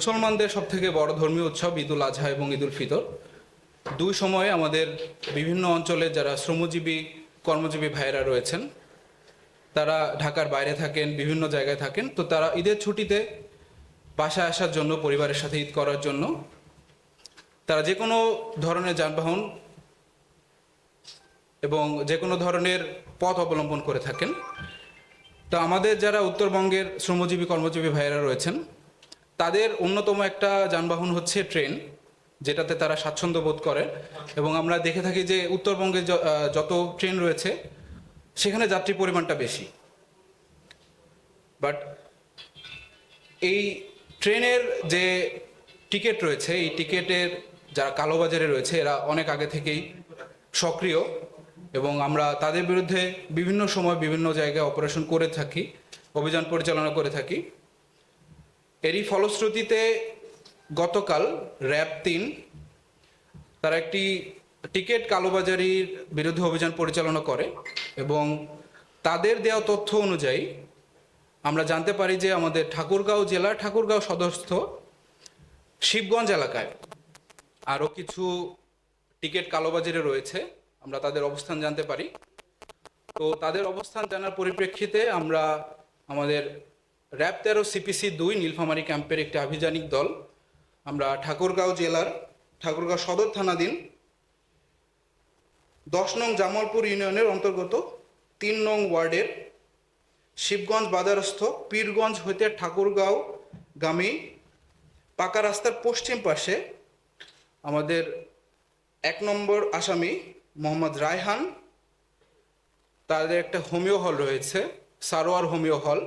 মুসলমানদের সব থেকে বড় ধর্মীয় উৎসব ঈদুল আজহা এবং ঈদুল ফিতর। দুই সময়ে আমাদের বিভিন্ন অঞ্চলে যারা শ্রমজীবী, কর্মজীবী ভাইয়েরা রয়েছেন, তারা ঢাকার বাইরে থাকেন, বিভিন্ন জায়গায় থাকেন, তো তারা ঈদের ছুটিতে বাসায় আসার জন্য, পরিবারের সাথে ঈদ করার জন্য তারা যে কোনো ধরনের যানবাহন এবং যে কোনো ধরনের পথ অবলম্বন করে থাকেন। তো আমাদের যারা উত্তরবঙ্গের শ্রমজীবী, কর্মজীবী ভাইয়েরা রয়েছেন তাদের অন্যতম একটা যানবাহন হচ্ছে ট্রেন, যেটাতে তারা স্বাচ্ছন্দ্য বোধ করে এবং আমরা দেখে থাকি যে উত্তরবঙ্গে যত ট্রেন রয়েছে, সেখানে যাত্রী পরিমাণটা বেশি। বাট এই ট্রেনের যে টিকিট রয়েছে, এই টিকিটের যারা কালোবাজারে রয়েছে, এরা অনেক আগে থেকেই সক্রিয়। এবং আমরা তাদের বিরুদ্ধে বিভিন্ন সময় বিভিন্ন জায়গায় অপারেশন করে থাকি, অভিযান পরিচালনা করে থাকি। এরই ফলশ্রুতিতে গতকাল র্যাব তিন তারা একটি টিকিট কালোবাজারির বিরুদ্ধে অভিযান পরিচালনা করে এবং তাদের দেওয়া তথ্য অনুযায়ী আমরা জানতে পারি যে আমাদের ঠাকুরগাঁও জেলার ঠাকুরগাঁও সদরস্থ শিবগঞ্জ এলাকায় আরও কিছু টিকিট কালোবাজারে রয়েছে। আমরা তাদের অবস্থান জানতে পারি। তো তাদের অবস্থান জানার পরিপ্রেক্ষিতে আমরা আমাদের র্যাব তেরো সিপিসি দুই নীলফামারী ক্যাম্পের একটি আভিযানিক দল। আমরা ঠাকুরগাঁও জেলার ঠাকুরগাঁও সদর থানাধীন দশ নং জামালপুর ইউনিয়নের অন্তর্গত তিন নং ওয়ার্ডের শিবগঞ্জ বাজারস্থ পীরগঞ্জ হইতে ঠাকুরগাঁও গামী পাকা রাস্তার পশ্চিম পাশে আমাদের এক নম্বর আসামি মোহাম্মদ রায়হান। তাদের একটা হোমিও হল রয়েছে, সারোয়ার হোমিও হল।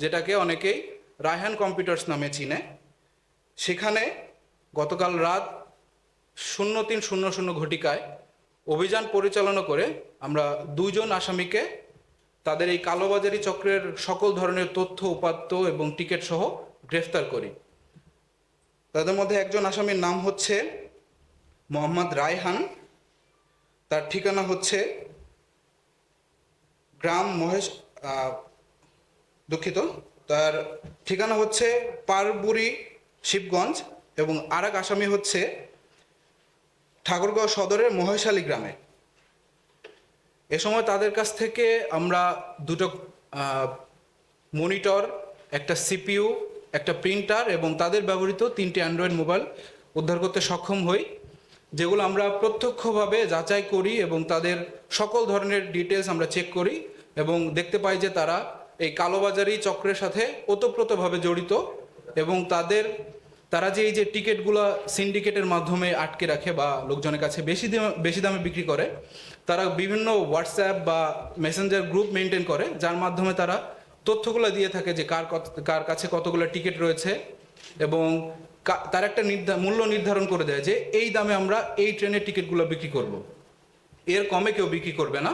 যেটাকে অনেকেই রায়হান কম্পিউটার্স নামে চিনে। সেখানে গতকাল রাত শূন্য তিন শূন্য শূন্য ঘটিকায় অভিযান পরিচালনা করে আমরা দুইজন আসামিকে তাদের এই কালোবাজারি চক্রের সকল ধরনের তথ্য, উপাত্ত এবং টিকিট সহ গ্রেফতার করি। তাদের মধ্যে একজন আসামির নাম হচ্ছে মোহাম্মদ রায়হান। তার ঠিকানা হচ্ছে গ্রাম মহেশ দুঃখিত। তার ঠিকানা হচ্ছে পারবুরি, শিবগঞ্জ এবং আর এক আসামি হচ্ছে ঠাকুরগাঁও সদরের মহেশালী গ্রামে। এ সময় তাদের কাছ থেকে আমরা দুটো মনিটর, একটা সিপিইউ, একটা প্রিন্টার এবং তাদের ব্যবহৃত তিনটি অ্যান্ড্রয়েড মোবাইল উদ্ধার করতে সক্ষম হই, যেগুলো আমরা প্রত্যক্ষভাবে যাচাই করি এবং তাদের সকল ধরনের ডিটেলস আমরা চেক করি এবং দেখতে পাই যে তারা এই কালোবাজারি চক্রের সাথে ওতপ্রোতভাবে জড়িত এবং তাদের, তারা যে এই যে টিকিটগুলো সিন্ডিকেটের মাধ্যমে আটকে রাখে বা লোকজনের কাছে বেশি বেশি দামে বিক্রি করে, তারা বিভিন্ন হোয়াটসঅ্যাপ বা মেসেঞ্জার গ্রুপ মেনটেন করে, যার মাধ্যমে তারা তথ্যগুলো দিয়ে থাকে যে কার কার কাছে কতগুলো টিকিট রয়েছে এবং তার একটা মূল্য নির্ধারণ করে দেয় যে এই দামে আমরা এই ট্রেনের টিকিটগুলো বিক্রি করব। এর কমে কেউ বিক্রি করবে না।